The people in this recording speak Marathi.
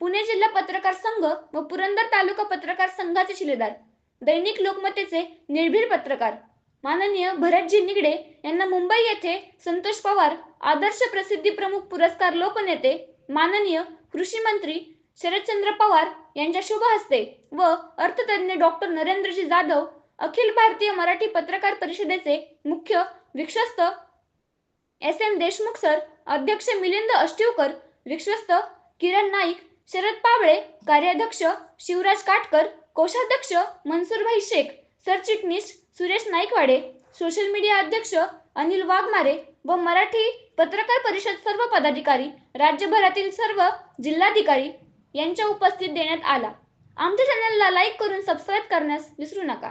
पुणे जिल्हा पत्रकार संघ व पुरंदर तालुका पत्रकार संघाचे शिलेदार. दैनिक लोकमतेचे निर्भीड पत्रकार. माननीय भरतजी निगडे यांना मुंबई येथे संतोष पवार आदर्श प्रसिद्धी प्रमुख पुरस्कार लोकनेते माननीय कृषी मंत्री शरदचंद्र पवार यांच्या शुभ हस्ते व अर्थतज्ञ डॉक्टर नरेंद्रजी जाधव अखिल भारतीय मराठी पत्रकार परिषदेचे मुख्य विश्वस्त एस एम देशमुख सर अध्यक्ष मिलिंद अष्टीवकर विश्वस्त किरण नाईक शरद पाबळे कार्याध्यक्ष शिवराज काटकर कोषाध्यक्ष मनसूरभाई शेख सरचिटणीस सुरेश नाईकवाडे सोशल मीडिया अध्यक्ष अनिल वाघमारे व मराठी पत्रकार परिषद सर्व पदाधिकारी राज्यभरातील सर्व जिल्हाधिकारी यांच्या उपस्थित देण्यात आला. आमच्या चॅनलला लाईक करून सबस्क्राईब करण्यास विसरू नका.